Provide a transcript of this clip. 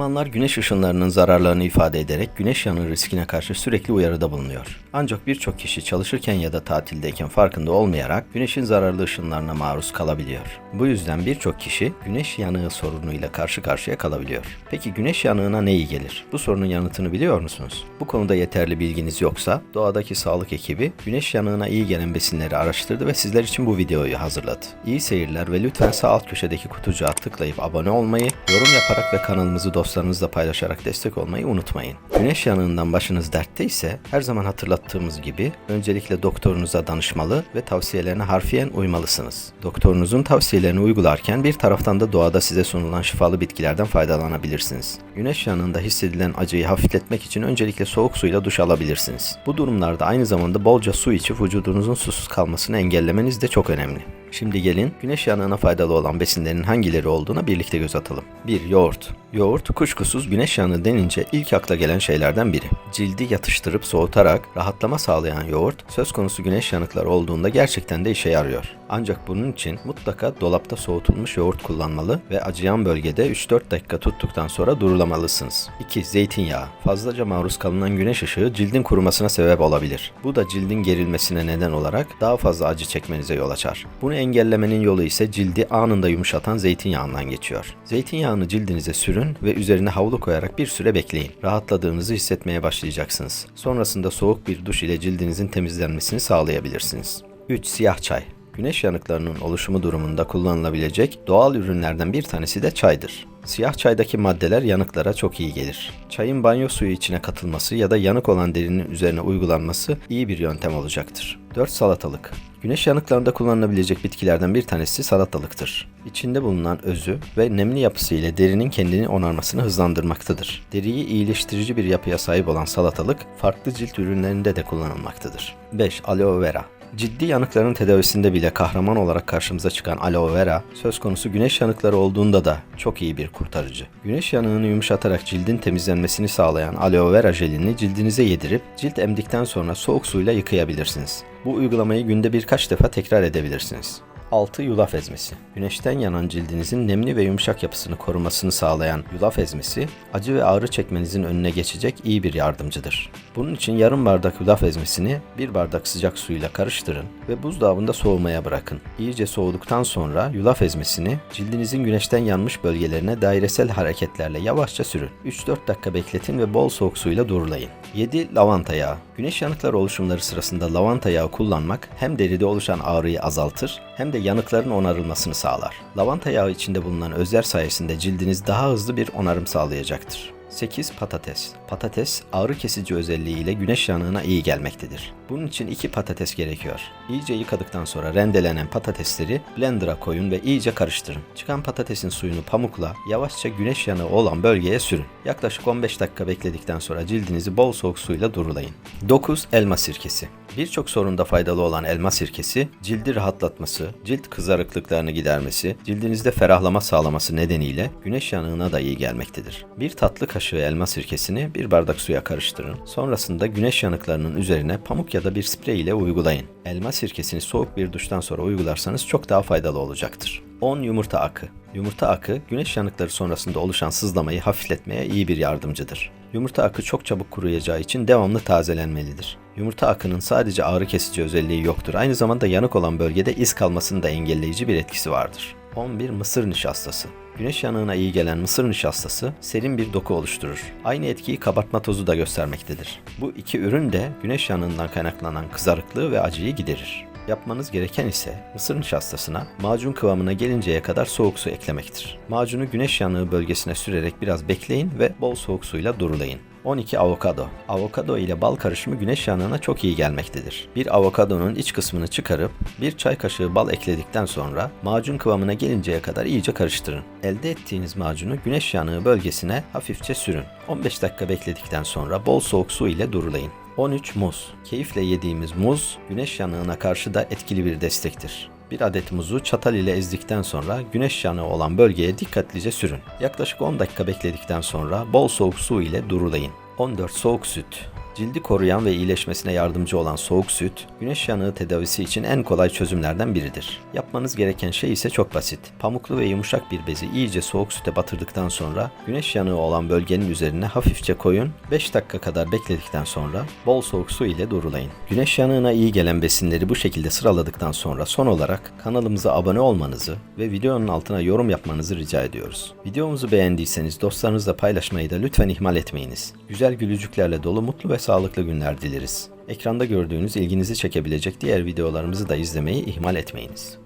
Uzmanlar güneş ışınlarının zararlarını ifade ederek güneş yanığı riskine karşı sürekli uyarıda bulunuyor. Ancak birçok kişi çalışırken ya da tatildeyken farkında olmayarak güneşin zararlı ışınlarına maruz kalabiliyor. Bu yüzden birçok kişi güneş yanığı sorunuyla karşı karşıya kalabiliyor. Peki güneş yanığına ne iyi gelir? Bu sorunun yanıtını biliyor musunuz? Bu konuda yeterli bilginiz yoksa doğadaki sağlık ekibi güneş yanığına iyi gelen besinleri araştırdı ve sizler için bu videoyu hazırladı. İyi seyirler ve lütfen sağ alt köşedeki kutucuğa tıklayıp abone olmayı, yorum yaparak ve kanalımızı dostlarınızla paylaşarak destek olmayı unutmayın. Güneş yanığından başınız dertte ise her zaman hatırlattığımız gibi öncelikle doktorunuza danışmalı ve tavsiyelerine harfiyen uymalısınız. Doktorunuzun tavsiyelerini uygularken bir taraftan da doğada size sunulan şifalı bitkilerden faydalanabilirsiniz. Güneş yanığında hissedilen acıyı hafifletmek için öncelikle soğuk suyla duş alabilirsiniz. Bu durumlarda aynı zamanda bolca su içip vücudunuzun susuz kalmasını engellemeniz de çok önemli. Şimdi gelin güneş yanığına faydalı olan besinlerin hangileri olduğuna birlikte göz atalım. 1. Yoğurt. Yoğurt kuşkusuz güneş yanığı denince ilk akla gelen şeylerden biri. Cildi yatıştırıp soğutarak rahatlama sağlayan yoğurt söz konusu güneş yanıkları olduğunda gerçekten de işe yarıyor. Ancak bunun için mutlaka dolapta soğutulmuş yoğurt kullanmalı ve acıyan bölgede 3-4 dakika tuttuktan sonra durulamalısınız. 2. Zeytinyağı. Fazlaca maruz kalınan güneş ışığı cildin kurumasına sebep olabilir. Bu da cildin gerilmesine neden olarak daha fazla acı çekmenize yol açar. Bunu engellemenin yolu ise cildi anında yumuşatan zeytinyağından geçiyor. Zeytinyağını cildinize sürün ve üzerine havlu koyarak bir süre bekleyin. Rahatladığınızı hissetmeye başlayacaksınız. Sonrasında soğuk bir duş ile cildinizin temizlenmesini sağlayabilirsiniz. 3. Siyah çay. Güneş yanıklarının oluşumu durumunda kullanılabilecek doğal ürünlerden bir tanesi de çaydır. Siyah çaydaki maddeler yanıklara çok iyi gelir. Çayın banyo suyu içine katılması ya da yanık olan derinin üzerine uygulanması iyi bir yöntem olacaktır. 4. Salatalık. Güneş yanıklarında kullanılabilecek bitkilerden bir tanesi salatalıktır. İçinde bulunan özü ve nemli yapısı ile derinin kendini onarmasını hızlandırmaktadır. Deriyi iyileştirici bir yapıya sahip olan salatalık farklı cilt ürünlerinde de kullanılmaktadır. 5. Aloe vera. Ciddi yanıkların tedavisinde bile kahraman olarak karşımıza çıkan aloe vera, söz konusu güneş yanıkları olduğunda da çok iyi bir kurtarıcı. Güneş yanığını yumuşatarak cildin temizlenmesini sağlayan aloe vera jelini cildinize yedirip cilt emdikten sonra soğuk suyla yıkayabilirsiniz. Bu uygulamayı günde birkaç defa tekrar edebilirsiniz. 6. Yulaf ezmesi. Güneşten yanan cildinizin nemli ve yumuşak yapısını korumasını sağlayan yulaf ezmesi, acı ve ağrı çekmenizin önüne geçecek iyi bir yardımcıdır. Bunun için yarım bardak yulaf ezmesini bir bardak sıcak suyla karıştırın ve buzdolabında soğumaya bırakın. İyice soğuduktan sonra yulaf ezmesini cildinizin güneşten yanmış bölgelerine dairesel hareketlerle yavaşça sürün. 3-4 dakika bekletin ve bol soğuk suyla durulayın. 7. Lavanta yağı. Güneş yanıkları oluşumları sırasında lavanta yağı kullanmak hem deride oluşan ağrıyı azaltır hem de yanıkların onarılmasını sağlar. Lavanta yağı içinde bulunan özler sayesinde cildiniz daha hızlı bir onarım sağlayacaktır. 8. Patates. Patates ağrı kesici özelliğiyle güneş yanığına iyi gelmektedir. Bunun için iki patates gerekiyor. İyice yıkadıktan sonra rendelenen patatesleri blender'a koyun ve iyice karıştırın. Çıkan patatesin suyunu pamukla yavaşça güneş yanığı olan bölgeye sürün. Yaklaşık 15 dakika bekledikten sonra cildinizi bol soğuk suyla durulayın. 9. Elma sirkesi. Birçok sorunda faydalı olan elma sirkesi, cildi rahatlatması, cilt kızarıklıklarını gidermesi, cildinizde ferahlama sağlaması nedeniyle güneş yanığına da iyi gelmektedir. Bir tatlı kaşığı elma sirkesini bir bardak suya karıştırın. Sonrasında güneş yanıklarının üzerine pamuk ya da bir sprey ile uygulayın. Elma sirkesini soğuk bir duştan sonra uygularsanız çok daha faydalı olacaktır. 10 yumurta akı. Yumurta akı güneş yanıkları sonrasında oluşan sızlamayı hafifletmeye iyi bir yardımcıdır. Yumurta akı çok çabuk kuruyacağı için devamlı tazelenmelidir. Yumurta akının sadece ağrı kesici özelliği yoktur. Aynı zamanda yanık olan bölgede iz kalmasını da engelleyici bir etkisi vardır. 11 mısır nişastası. Güneş yanığına iyi gelen mısır nişastası serin bir doku oluşturur. Aynı etkiyi kabartma tozu da göstermektedir. Bu iki ürün de güneş yanığından kaynaklanan kızarıklığı ve acıyı giderir. Yapmanız gereken ise mısır nişastasına macun kıvamına gelinceye kadar soğuk su eklemektir. Macunu güneş yanığı bölgesine sürerek biraz bekleyin ve bol soğuk suyla durulayın. 12 avokado. Avokado ile bal karışımı güneş yanığına çok iyi gelmektedir. Bir avokadonun iç kısmını çıkarıp bir çay kaşığı bal ekledikten sonra macun kıvamına gelinceye kadar iyice karıştırın. Elde ettiğiniz macunu güneş yanığı bölgesine hafifçe sürün. 15 dakika bekledikten sonra bol soğuk su ile durulayın. 13 muz. Keyifle yediğimiz muz güneş yanığına karşı da etkili bir destektir. Bir adet muzu çatal ile ezdikten sonra güneş yanığı olan bölgeye dikkatlice sürün. Yaklaşık 10 dakika bekledikten sonra bol soğuk su ile durulayın. 14 soğuk süt. Cildi koruyan ve iyileşmesine yardımcı olan soğuk süt, güneş yanığı tedavisi için en kolay çözümlerden biridir. Yapmanız gereken şey ise çok basit. Pamuklu ve yumuşak bir bezi iyice soğuk süte batırdıktan sonra güneş yanığı olan bölgenin üzerine hafifçe koyun, 5 dakika kadar bekledikten sonra bol soğuk su ile durulayın. Güneş yanığına iyi gelen besinleri bu şekilde sıraladıktan sonra son olarak kanalımıza abone olmanızı ve videonun altına yorum yapmanızı rica ediyoruz. Videomuzu beğendiyseniz dostlarınızla paylaşmayı da lütfen ihmal etmeyiniz. Güzel gülücüklerle dolu mutlu ve sağlıklı günler dileriz. Ekranda gördüğünüz ilginizi çekebilecek diğer videolarımızı da izlemeyi ihmal etmeyiniz.